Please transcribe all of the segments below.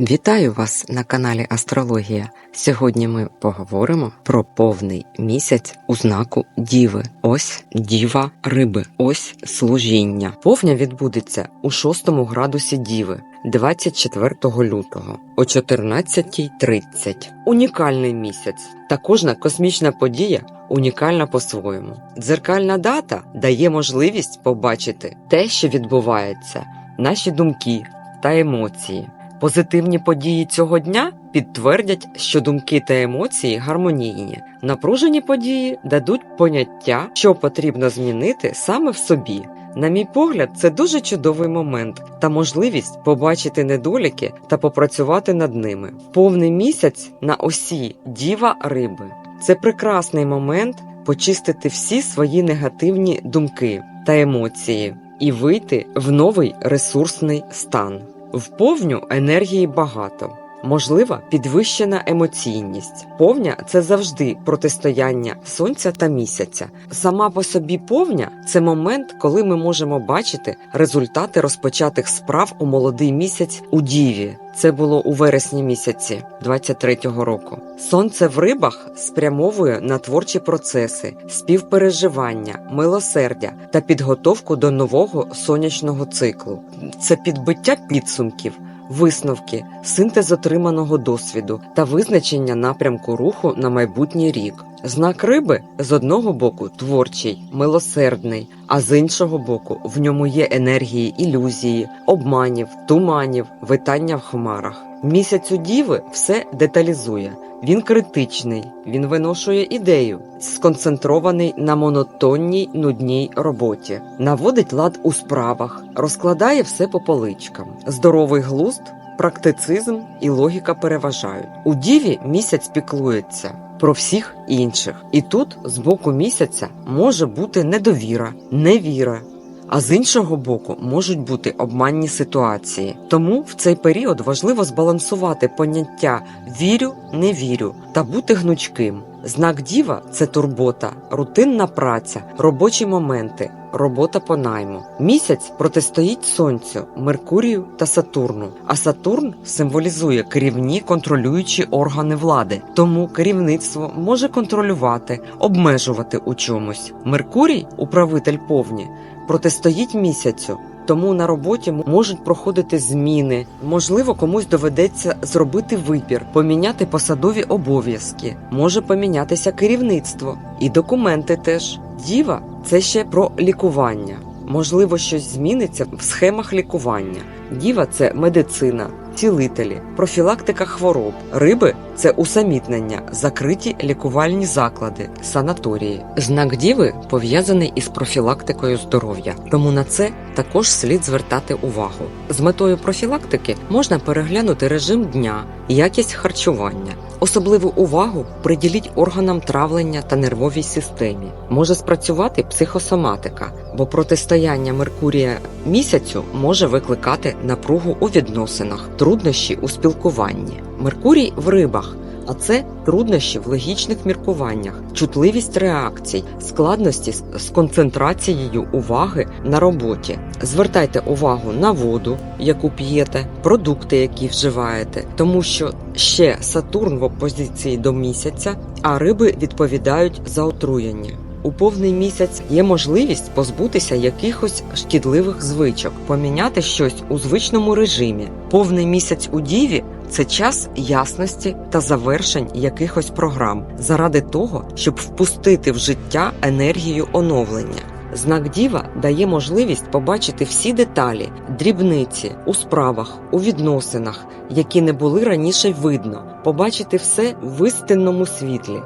Вітаю вас на каналі Астрологія. Сьогодні ми поговоримо про повний місяць у знаку Діви. Ось Діва Риби, ось служіння. Повня відбудеться у 6 градусі Діви 24 лютого о 14.30. Унікальний місяць та кожна космічна подія унікальна по-своєму. Дзеркальна дата дає можливість побачити те, що відбувається, наші думки та емоції. Позитивні події цього дня підтвердять, що думки та емоції гармонійні. Напружені події дадуть поняття, що потрібно змінити саме в собі. На мій погляд, це дуже чудовий момент та можливість побачити недоліки та попрацювати над ними. Повний місяць на осі діва риби. Це прекрасний момент почистити всі свої негативні думки та емоції і вийти в новий ресурсний стан. В повню енергії багато. Можлива підвищена емоційність. Повня це завжди протистояння сонця та місяця. Сама по собі повня це момент, коли ми можемо бачити результати розпочатих справ у молодий місяць у Діві. Це було у вересні місяці 23-го року. Сонце в рибах спрямовує на творчі процеси, співпереживання, милосердя та підготовку до нового сонячного циклу. Це підбиття підсумків висновки, синтез отриманого досвіду та визначення напрямку руху на майбутній рік. Знак риби з одного боку творчий, милосердний, а з іншого боку в ньому є енергії ілюзії, обманів, туманів, витання в хмарах. Місяць у діви все деталізує. Він критичний, він виношує ідею, сконцентрований на монотонній нудній роботі, наводить лад у справах, розкладає все по поличкам. Здоровий глузд, практицизм і логіка переважають. У діві місяць піклується про всіх інших, і тут з боку місяця може бути недовіра, невіра. А з іншого боку можуть бути обманні ситуації. Тому в цей період важливо збалансувати поняття вірю, не вірю та бути гнучким. Знак діва це турбота, рутинна праця, робочі моменти, робота по найму. Місяць протистоїть Сонцю, Меркурію та Сатурну. А Сатурн символізує керівні контролюючі органи влади. Тому керівництво може контролювати, обмежувати у чомусь. Меркурій, управитель повні, протистоїть місяцю. Тому на роботі можуть проходити зміни. Можливо, комусь доведеться зробити вибір, поміняти посадові обов'язки, може помінятися керівництво і документи теж. Діва це ще про лікування. Можливо, щось зміниться в схемах лікування. Діва це медицина, цілителі, профілактика хвороб. Риби це усамітнення, закриті лікувальні заклади, санаторії. Знак діви пов'язаний із профілактикою здоров'я, тому на це також слід звертати увагу. З метою профілактики можна переглянути режим дня, якість харчування. Особливу увагу приділіть органам травлення та нервовій системі. Може спрацювати психосоматика, бо протистояння Меркурія місяцю може викликати напругу у відносинах, труднощі у спілкуванні. Меркурій в рибах. А це труднощі в логічних міркуваннях, чутливість реакцій, складності з концентрацією уваги на роботі. Звертайте увагу на воду, яку п'єте, продукти, які вживаєте, тому що ще Сатурн в опозиції до місяця, а риби відповідають за отруєння. У повний місяць є можливість позбутися якихось шкідливих звичок, поміняти щось у звичному режимі. Повний місяць у діві це час ясності та завершень якихось програм заради того, щоб впустити в життя енергію оновлення. Знак діва дає можливість побачити всі деталі, дрібниці у справах, у відносинах, які не були раніше видно, побачити все в істинному світлі.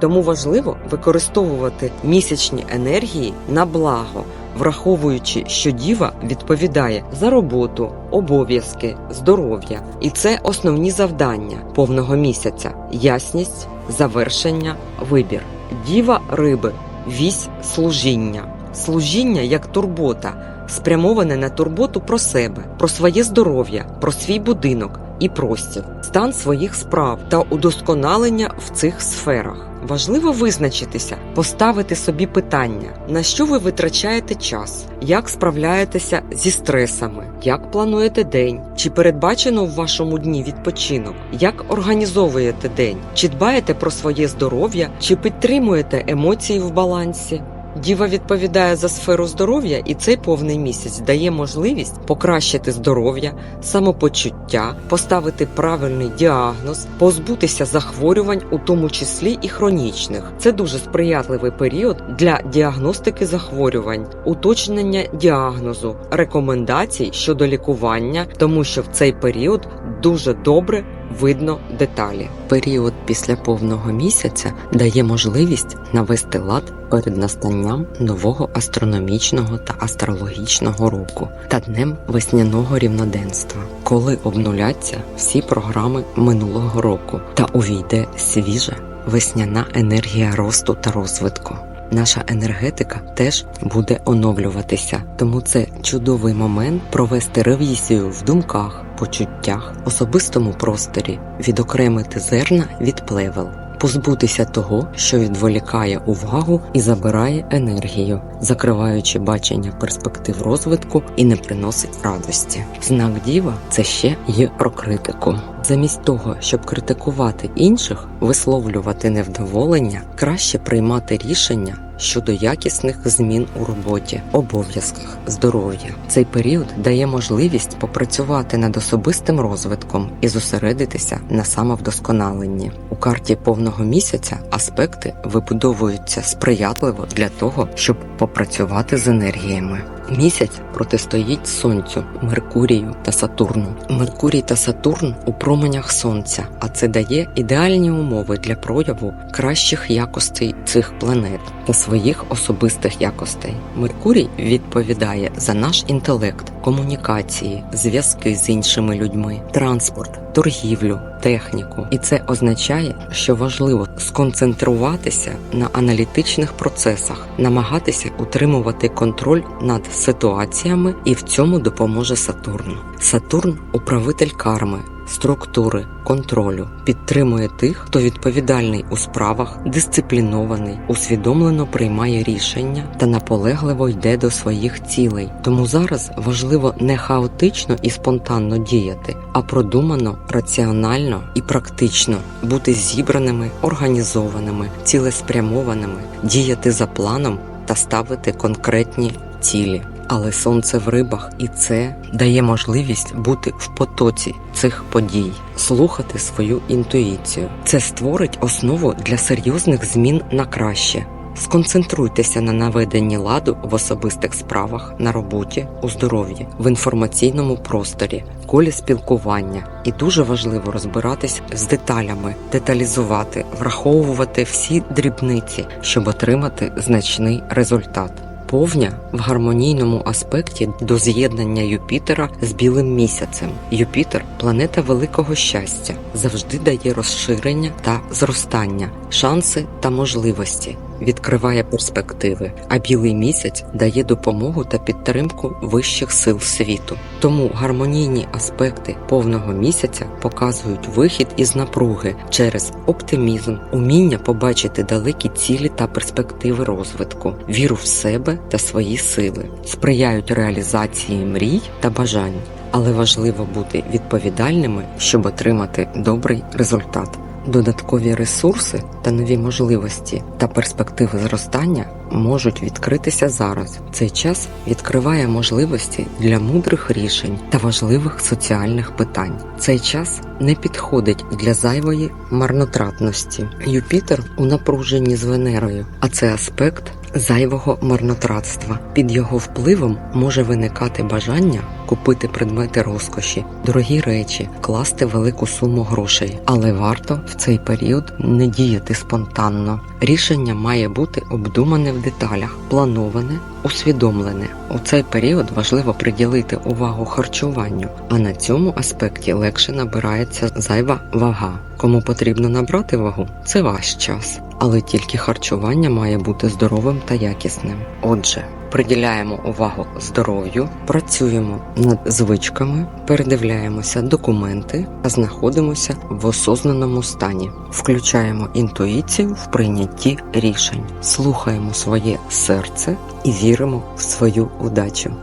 Тому важливо використовувати місячні енергії на благо, враховуючи, що діва відповідає за роботу, обов'язки, здоров'я, і це основні завдання повного місяця: ясність, завершення, вибір. Діва риби, вісь служіння, служіння як турбота, спрямоване на турботу про себе, про своє здоров'я, про свій будинок і простір, стан своїх справ та удосконалення в цих сферах. Важливо визначитися, поставити собі питання, на що ви витрачаєте час, як справляєтеся зі стресами, як плануєте день, чи передбачено в вашому дні відпочинок, як організовуєте день, чи дбаєте про своє здоров'я, чи підтримуєте емоції в балансі. Діва відповідає за сферу здоров'я, і цей повний місяць дає можливість покращити здоров'я, самопочуття, поставити правильний діагноз, позбутися захворювань, у тому числі і хронічних. Це дуже сприятливий період для діагностики захворювань, уточнення діагнозу, рекомендацій щодо лікування, тому що в цей період дуже добре видно деталі. Період після повного місяця дає можливість навести лад перед настанням нового астрономічного та астрологічного року та днем весняного рівноденства, коли обнуляться всі програми минулого року та увійде свіжа весняна енергія росту та розвитку. Наша енергетика теж буде оновлюватися, тому це чудовий момент провести ревізію в думках, почуттях, особистому просторі, відокремити зерна від плевел, позбутися того, що відволікає увагу і забирає енергію, закриваючи бачення перспектив розвитку і не приносить радості. Знак діва це ще є про критику. Замість того, щоб критикувати інших, висловлювати невдоволення, краще приймати рішення щодо якісних змін у роботі, обов'язках, здоров'я. Цей період дає можливість попрацювати над особистим розвитком і зосередитися на самовдосконаленні. У карті повного місяця аспекти вибудовуються сприятливо для того, щоб попрацювати з енергіями. Місяць протистоїть Сонцю, Меркурію та Сатурну. Меркурій та Сатурн у променях Сонця, а це дає ідеальні умови для прояву кращих якостей цих планет та своїх особистих якостей. Меркурій відповідає за наш інтелект, комунікації, зв'язки з іншими людьми, транспорт, торгівлю, техніку. І це означає, що важливо сконцентруватися на аналітичних процесах, намагатися утримувати контроль над ситуаціями, і в цьому допоможе Сатурн. Сатурн управитель карми. Структури контролю підтримує тих, хто відповідальний у справах, дисциплінований, усвідомлено приймає рішення та наполегливо йде до своїх цілей. Тому зараз важливо не хаотично і спонтанно діяти, а продумано, раціонально і практично бути зібраними, організованими, цілеспрямованими, діяти за планом та ставити конкретні цілі. Але сонце в рибах, і це дає можливість бути в потоці цих подій, слухати свою інтуїцію. Це створить основу для серйозних змін на краще. Сконцентруйтеся на наведенні ладу в особистих справах, на роботі, у здоров'ї, в інформаційному просторі, колі спілкування. І дуже важливо розбиратись з деталями, деталізувати, враховувати всі дрібниці, щоб отримати значний результат. Повня в гармонійному аспекті до з'єднання Юпітера з білим місяцем. Юпітер планета великого щастя, завжди дає розширення та зростання, шанси та можливості, відкриває перспективи, а білий місяць дає допомогу та підтримку вищих сил світу. Тому гармонійні аспекти повного місяця показують вихід із напруги через оптимізм, уміння побачити далекі цілі та перспективи розвитку, віру в себе та свої сили, сприяють реалізації мрій та бажань. Але важливо бути відповідальними, щоб отримати добрий результат. Додаткові ресурси та нові можливості та перспективи зростання можуть відкритися зараз. Цей час відкриває можливості для мудрих рішень та важливих соціальних питань. Цей час не підходить для зайвої марнотратності. Юпітер у напруженні з Венерою, а це аспект зайвого марнотратства. Під його впливом може виникати бажання купити предмети розкоші, дорогі речі, класти велику суму грошей, але варто в цей період не діяти спонтанно. Рішення має бути обдумане в деталях, плановане, усвідомлене. У цей період важливо приділити увагу харчуванню, а на цьому аспекті легше набирається зайва вага. Кому потрібно набрати вагу, це ваш час, але тільки харчування має бути здоровим та якісним. Отже, приділяємо увагу здоров'ю, працюємо над звичками, передивляємося документи та знаходимося в осознаному стані. Включаємо інтуїцію в прийнятті рішень, слухаємо своє серце і віримо в свою удачу.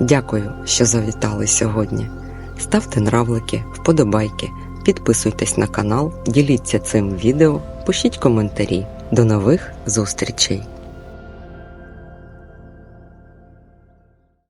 Дякую, що завітали сьогодні. Ставте нравлики, вподобайки, підписуйтесь на канал, діліться цим відео, пишіть коментарі. До нових зустрічей!